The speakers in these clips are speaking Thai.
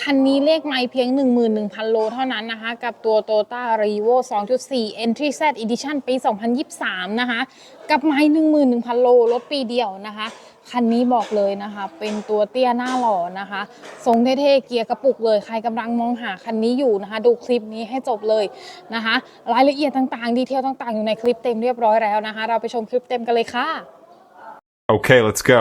คันนี้เลขไม่เพียง 11,000 โลเท่านั้นนะคะ กับตัว Toyota r e v o 2.4 Entry Z Edition ปี 2023 นะคะ กับไม้11,000 โลรถปีเดียวนะคะ คันนี้บอกเลยนะคะ เป็นตัวเตี้ยหน้าหล่อนะคะ ทรงเท่ๆเกียร์กระปุกเลย ใครกำลังมองหาคันนี้อยู่นะคะ ดูคลิปนี้ให้จบเลยนะคะ รายละเอียดต่างๆ ดีเทลต่างๆ อยู่ในคลิปเต็มเรียบร้อยแล้วนะคะ เราไปชมคลิปเต็มกันเลยค่ะ Okay, let's go.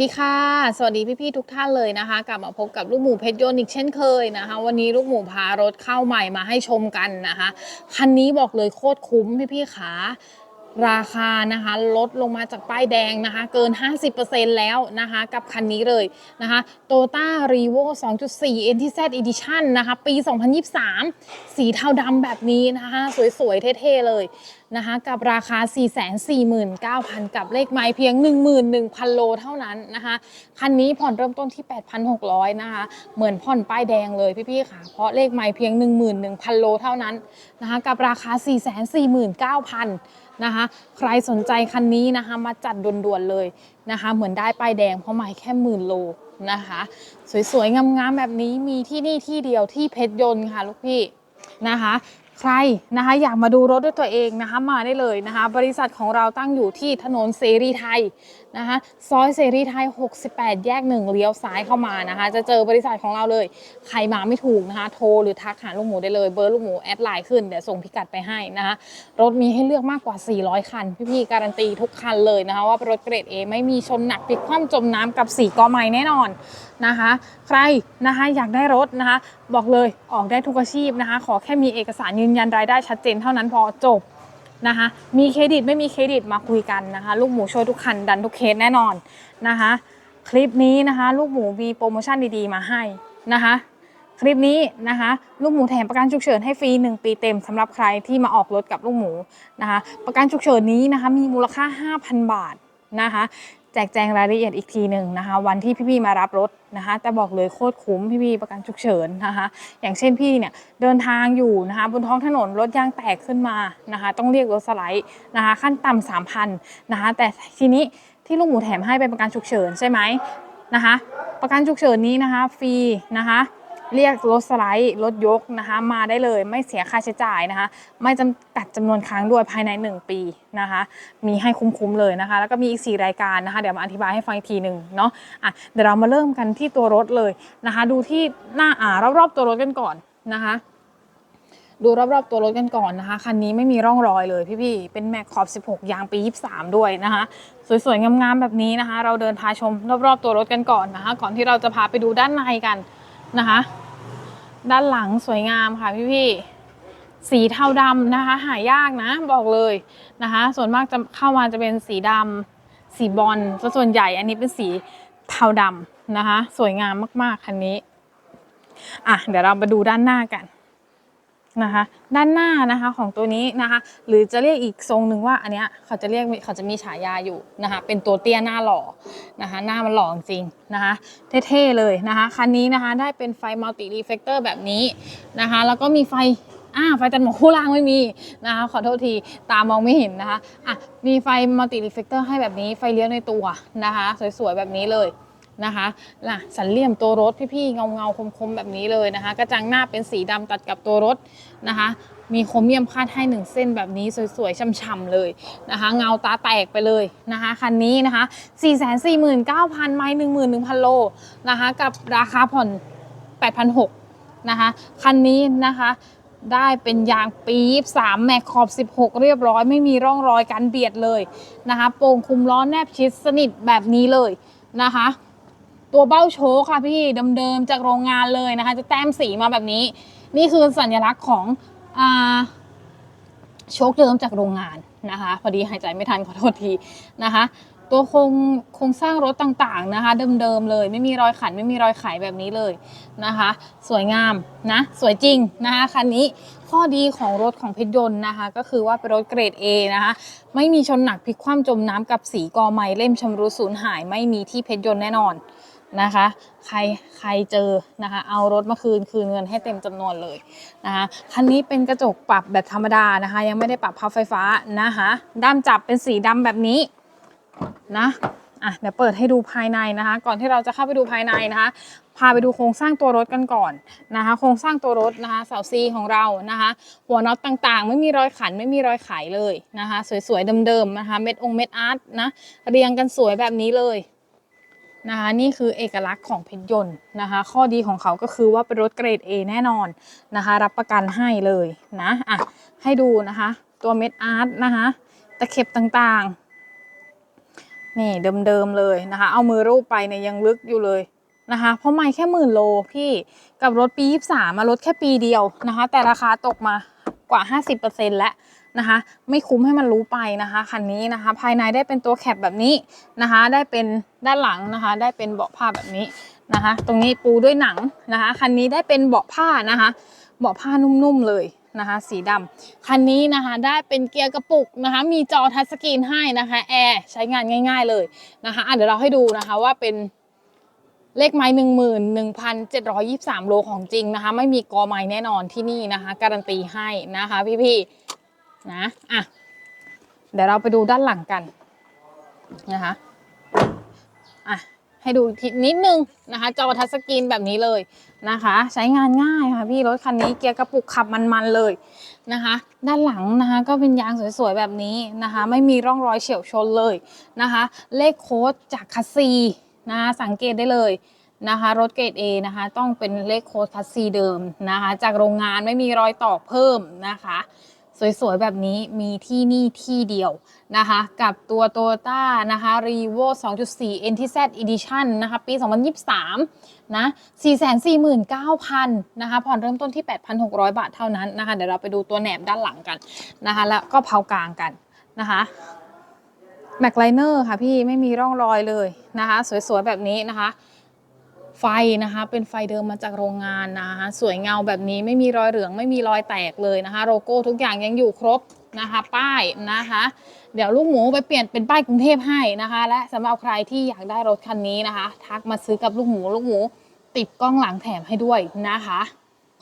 ดีค่ะ สวัสดีพี่ๆทุกท่านเลยนะคะ กลับมาพบกับลูกหมูเพชรยนอีกเช่นเคยนะคะ วันนี้ลูกหมูพารถเข้าใหม่มาให้ชมกันนะคะ คันนี้บอกเลยโคตรคุ้มพี่ๆขา ราคานะคะลดลงมาจากป้ายแดงนะคะเกิน 50%แล้วนะคะกับคันนี้เลยนะคะ Toyota r e v o 2.4 NTZ Edition นะคะปี 2023 สีเทาดำแบบนี้นะคะสวยๆ เท่ๆ เลยนะคะกับราคา 449,000 กับเลขไม้เพียง 11,000 โลเท่านั้นนะคะคันนี้ผ่อนเริ่มต้นที่ 8,600 นะคะเหมือนผ่อนป้ายแดงเลยพี่ๆค่ะ เพราะเลขไม้เพียง 11,000 โลเท่านั้นนะคะกับราคา 449,000 นะคะ ใครสนใจคันนี้นะคะมาจัดด่วนๆเลยนะคะ เหมือนได้ป้ายแดงเพราะไม่แค่หมื่นโลนะคะ สวยๆงามๆแบบนี้มีที่นี่ที่เดียวที่เพชรยนต์ค่ะลูกพี่นะคะ ใครนะคะอยากมาดูรถด้วยตัวเองนะคะมาได้เลยนะคะบริษัทของเราตั้งอยู่ที่ถนนเสรีไทยนะคะซอยเสรีไทย 68 แยกหนึ่งเลี้ยวซ้ายเข้ามานะคะจะเจอบริษัทของเราเลย ใครมาไม่ถูกนะคะโทรหรือทักหาลูกหมูได้เลยเบอร์ลูกหมูแอดไลน์ขึ้นเดี๋ยวส่งพิกัดไปให้นะคะรถมีให้เลือกมากกว่า 400 คัน พี่ๆการันตีทุกคันเลยนะคะว่าเป็นรถเกรด A ไม่มีชนหนักพลิกคว่ำจมน้ำกับสีกอไม้แน่นอน นะคะ ใครนะคะอยากได้รถนะคะ บอกเลยออกได้ทุกอาชีพนะคะ ขอแค่มีเอกสารยืนยันรายได้ชัดเจนเท่านั้นพอจบนะคะ มีเครดิตไม่มีเครดิตมาคุยกันนะคะ ลูกหมูช่วยทุกคันดันทุกเคสแน่นอนนะคะ คลิปนี้นะคะ ลูกหมูมีโปรโมชั่นดีๆ มาให้นะคะคลิปนี้นะคะลูกหมูแถมประกันฉุกเฉินให้ฟรี 1 ปีเต็มสำหรับใครที่มาออกรถกับลูกหมูนะคะ ประกันฉุกเฉินนี้นะคะมีมูลค่า 5,000 บาทนะคะ จกแจงรายละเอียดอีกทีหนึ่งนะคะ วันที่พี่ๆมารับรถนะคะแต่บอกเลยโคตรคุ้มพี่ๆประกันฉุกเฉินนะคะ อย่างเช่นพี่เนี่ยเดินทางอยู่นะคะบนท้องถนนรถยางแตกขึ้นมานะคะ ต้องเรียกรถสไลด์นะคะ ขั้นต่ำสามพันนะคะ แต่ทีนี้ที่ลูกหมูแถมให้เป็นประกันฉุกเฉินใช่ไหมนะคะ ประกันฉุกเฉินนี้นะคะฟรีนะคะ เรียกรถสไลด์รถยกนะคะ มาได้เลยไม่เสียค่าใช้จ่ายนะคะ ไม่จำกัดจำนวนครั้งด้วยภายใน 1 ปีนะคะ มีให้คุ้มๆเลยนะคะ แล้วก็มีอีก 4 รายการนะคะ เดี๋ยวมาอธิบายให้ฟังอีกทีหนึ่งเนาะอะเดี๋ยวเรามาเริ่มกันที่ตัวรถเลยนะคะ ดูที่หน้าอ่ารอบๆตัวรถกันก่อนนะคะดูรอบๆตัวรถกันก่อนนะคะ คันนี้ไม่มีร่องรอยเลยพี่ๆ เป็นแม็กขอบ 16 ยางปี 23 ด้วยนะคะ สวยๆ งามๆ แบบนี้นะคะ เราเดินพาชมรอบๆตัวรถกันก่อนนะคะ ก่อนที่เราจะพาไปดูด้านในกันนะคะ ด้านหลังสวยงามค่ะพี่ๆสีเทาดำนะคะ หายากนะบอกเลยนะคะ ส่วนมากจะเข้ามาจะเป็นสีดำสีบอลซะส่วนใหญ่อันนี้เป็นสีเทาดำนะคะ สวยงามมากๆคันนี้อะเดี๋ยวเรามาดูด้านหน้ากัน นะคะ ด้านหน้านะคะของตัวนี้นะคะ หรือจะเรียกอีกทรงหนึ่งว่าอันเนี้ยเขาจะเรียกเขาจะมีฉายาอยู่นะคะ เป็นตัวเตี้ยหน้าหล่อนะคะ หน้ามันหล่อจริงนะคะ เท่ๆเลยนะคะคันนี้นะคะได้เป็นไฟมัลติรีเฟกเตอร์แบบนี้นะคะ แล้วก็มีไฟอ่าไฟตัดหมอกคู่ล่างไม่มีนะคะขอโทษทีตามองไม่เห็นนะคะอะมีไฟมัลติรีเฟกเตอร์ให้แบบนี้ไฟเลี้ยวในตัวนะคะ สวยๆแบบนี้เลย นะคะล่ะสันเหลี่ยมตัวรถพี่ๆเงาเงาๆคมๆแบบนี้เลยนะคะ กระจังหน้าเป็นสีดำตัดกับตัวรถนะคะ มีโครเมียมคาดให้หนึ่งเส้นแบบนี้สวยๆช่ำๆเลยนะคะ เงาตาแตกไปเลยนะคะคันนี้นะคะ 449,000 ไมล์11,000 โลนะคะ กับราคาผ่อน 8,600นะคะ คันนี้นะคะได้เป็นยางปี23แม็กขอบ 16 เรียบร้อย ไม่มีร่องรอยการเบียดเลยนะคะ โป่งคุมล้อแนบชิดสนิทแบบนี้เลยนะคะ ตัวเบ้าโชคค่ะพี่เดิมๆจากโรงงานเลยนะคะ จะแต้มสีมาแบบนี้ นี่คือสัญลักษณ์ของอโชคเดิมจากโรงงานนะคะ พอดีหายใจไม่ทันขอโทษทีนะคะ ตัวโครงโครงสร้างรถต่างๆนะคะ เดิมๆเลย ไม่มีรอยขันไม่มีรอยไขแบบนี้เลยนะคะ สวยงามนะสวยจริงนะคะคันนี้ข้อดีของรถของเพชรยนต์นะคะ ก็คือว่าเป็นรถเกรด A นะคะไม่มีชนหนักพลิกคว่ำจมน้ำกับสีกอไม้เล่มชำรุดสูญหาย ไม่มีที่เพชรยนต์แน่นอน นะคะ ใครใครเจอนะคะ เอารถมาคืนคืนเงินให้เต็มจำนวนเลยนะคะคันนี้เป็นกระจกปรับแบบธรรมดานะคะ ยังไม่ได้ปรับพับไฟฟ้านะคะด้ามจับเป็นสีดำแบบนี้นะอะเดี๋ยวเปิดให้ดูภายในนะคะ ก่อนที่เราจะเข้าไปดูภายในนะคะ พาไปดูโครงสร้างตัวรถกันก่อนนะคะ โครงสร้างตัวรถนะคะเสาซีของเรานะคะ หัวน็อตต่างๆ ไม่มีรอยขันไม่มีรอยไขเลยนะคะ สวยๆเดิมๆนะคะ เม็ดองเม็ดอาร์ตนะเรียงกันสวยแบบนี้เลย นะคะนี่คือเอกลักษณ์ของเพชรยนต์นะคะ ข้อดีของเขาก็คือว่าเป็นรถเกรด A แน่นอนนะคะ รับประกันให้เลยนะอะให้ดูนะคะ ตัวเม็ดอาร์ตนะคะตะเข็บต่างๆ นี่เดิมๆเลยนะคะ เอามือรูปไปเนี่ยยังลึกอยู่เลยนะคะ เพราะไม่แค่หมื่นโลพี่กับรถปี 23มาลดแค่ปีเดียวนะคะ แต่ราคาตกมา กว่า 50%แล้วนะคะ ไม่คุ้มให้มันรู้ไปนะคะคันนี้นะคะ ภายในได้เป็นตัวแคปแบบนี้นะคะ ได้เป็นด้านหลังนะคะ ได้เป็นเบาะผ้าแบบนี้นะคะ ตรงนี้ปูด้วยหนังนะคะคันนี้ได้เป็นเบาะผ้านะคะ เบาะผ้านุ่มๆเลยนะคะ สีดำคันนี้นะคะได้เป็นเกียร์กระปุกนะคะ มีจอทัชสกรีนให้นะคะแอร์ใช้งานง่าย ๆเลยนะคะะเดี๋ยวเราให้ดูนะคะว่าเป็น เลขไม้หนึ่งหมื่นหนึ่งพันเจ็ดร้อยี่สามโลของจริงนะคะ ไม่มีกอไม้แน่นอนที่นี่นะคะ การันตีให้นะคะพี่ๆนะอะเดี๋ยวเราไปดูด้านหลังกันนะคะอะให้ดูทีนิดนึงนะคะ จอทัชสกรีนแบบนี้เลยนะคะ ใช้งานง่ายค่ะพี่รถคันนี้เกียร์กระปุกขับมันๆเลยนะคะ ด้านหลังนะคะก็เป็นยางสวยๆแบบนี้นะคะ ไม่มีร่องรอยเฉียวชนเลยนะคะ เลขโค้ดจากคัสซี นะสังเกตได้เลยนะคะรถเกรด A นะคะต้องเป็นเลขโค้ดคัสซีเดิมนะคะจากโรงงานไม่มีรอยต่อเพิ่มนะคะ สวยๆ แบบนี้มีที่นี่ที่เดียวนะคะ กับตัว Toyota นะคะ r e v o 2.4 NTZ Edition นะคะ ปี 2023 นะ 449,000 นะคะ ผ่อนเริ่มต้นที่ 8,600 บาทเท่านั้นนะคะ เดี๋ยวเราไปดูตัวแหนบด้านหลังกันนะคะ แล้วก็เผากลางกันนะคะ แม็กไลเนอร์ค่ะพี่ไม่มีร่องรอยเลยนะคะ สวยๆแบบนี้นะคะ ไฟนะคะเป็นไฟเดิมมาจากโรงงานนะคะสวยเงาแบบนี้ไม่มีรอยเหลืองไม่มีรอยแตกเลยนะคะ โลโก้ทุกอย่างยังอยู่ครบนะคะ ป้ายนะคะ เดี๋ยวลูกหมูไปเปลี่ยนเป็นป้ายกรุงเทพให้นะคะ และสำหรับใครที่อยากได้รถคันนี้นะคะ ทักมาซื้อกับลูกหมูลูกหมู ติดกล้องหลังแถมให้ด้วยนะคะ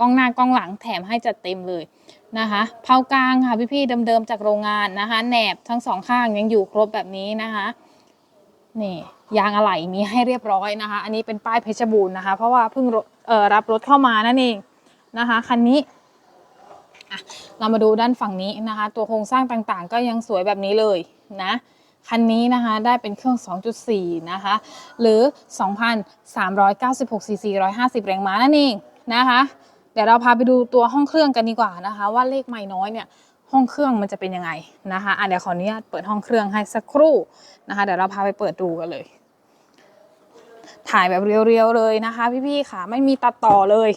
กล้องหน้ากล้องหลังแถมให้จัดเต็มเลย นะคะเผากลางค่ะพี่ๆเดิมๆจากโรงงานนะคะแหนบทั้งสองข้างยังอยู่ครบแบบนี้นะคะนี่ยางอะไหล่มีให้เรียบร้อยนะคะ อันนี้เป็นป้ายเพชรบูรณ์นะคะ เพราะว่าเพิ่งรับรถเข้ามานั่นเองนะคะคันนี้อะเรามาดูด้านฝั่งนี้นะคะ ตัวโครงสร้างต่างๆ ก็ยังสวยแบบนี้เลยนะคันนี้นะคะได้เป็นเครื่อง 2.4 นะคะ หรือ 2,396ซีซี150 แรงม้านั่นเองนะคะ ดี๋ยวเราพาไปดูตัวห้องเครื่องกันดีกว่านะคะ ว่าเลขไม่น้อยเนี่ยห้องเครื่องมันจะเป็นยังไงนะคะอะเดี๋ยวขออนุญาตเปิดห้องเครื่องให้สักครู่นะคะ เดี๋ยวเราพาไปเปิดดูกันเลย ถ่ายแบบเรียวๆเลยนะคะ พี่ๆค่ะไม่มีตัดต่อเลย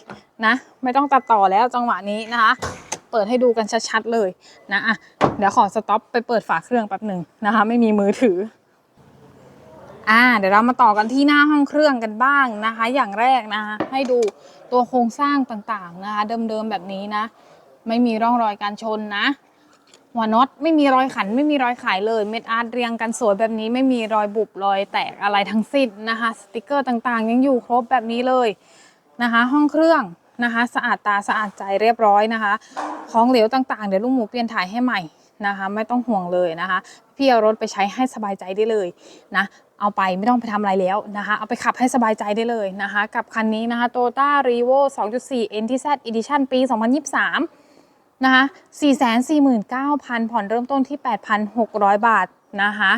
นะ ไม่ต้องตัดต่อแล้วจังหวะนี้นะคะ เปิดให้ดูกันชัดๆเลยนะอะเดี๋ยวขอสต็อปไปเปิดฝาเครื่องแป๊บหนึ่งนะคะ ไม่มีมือถือ อ่าเดี๋ยวเรามาต่อกันที่หน้าห้องเครื่องกันบ้างนะคะ อย่างแรกนะคะให้ดูตัวโครงสร้างต่างๆนะคะเดิมๆแบบนี้นะ ไม่มีร่องรอยการชนนะหัวน็อตไม่มีรอยขันไม่มีรอยขายเลยเม็ดอาร์ตเรียงกันสวยแบบนี้ไม่มีรอยบุบรอยแตกอะไรทั้งสิ้นนะคะ สติกเกอร์ต่างๆ ยังอยู่ครบแบบนี้เลยนะคะ ห้องเครื่องนะคะ สะอาดตาสะอาดใจเรียบร้อยนะคะ ของเหลวต่างๆ เดี๋ยวลุงหมูเปลี่ยนถ่ายให้ใหม่นะคะ ไม่ต้องห่วงเลยนะคะ พี่เอารถไปใช้ให้สบายใจได้เลยนะ เอาไปไม่ต้องไปทำอะไรแล้วนะคะ เอาไปขับให้สบายใจได้เลยนะคะ กับคันนี้นะคะ Toyota r e v o 2.4 NTZ Edition ปี 2023 นะคะ 449,000 ผ่อนเริ่มต้นที่ 8,600 บาทนะคะ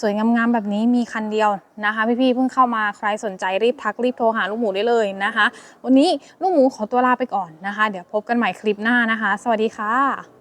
สวยๆ งามๆ แบบนี้มีคันเดียวนะคะ พี่ๆ เพิ่งเข้ามาใครสนใจรีบทักรีบโทรหาลูกหมูได้เลยนะคะ วันนี้ลูกหมูขอตัวลาไปก่อนนะคะ เดี๋ยวพบกันใหม่คลิปหน้านะคะ สวัสดีค่ะ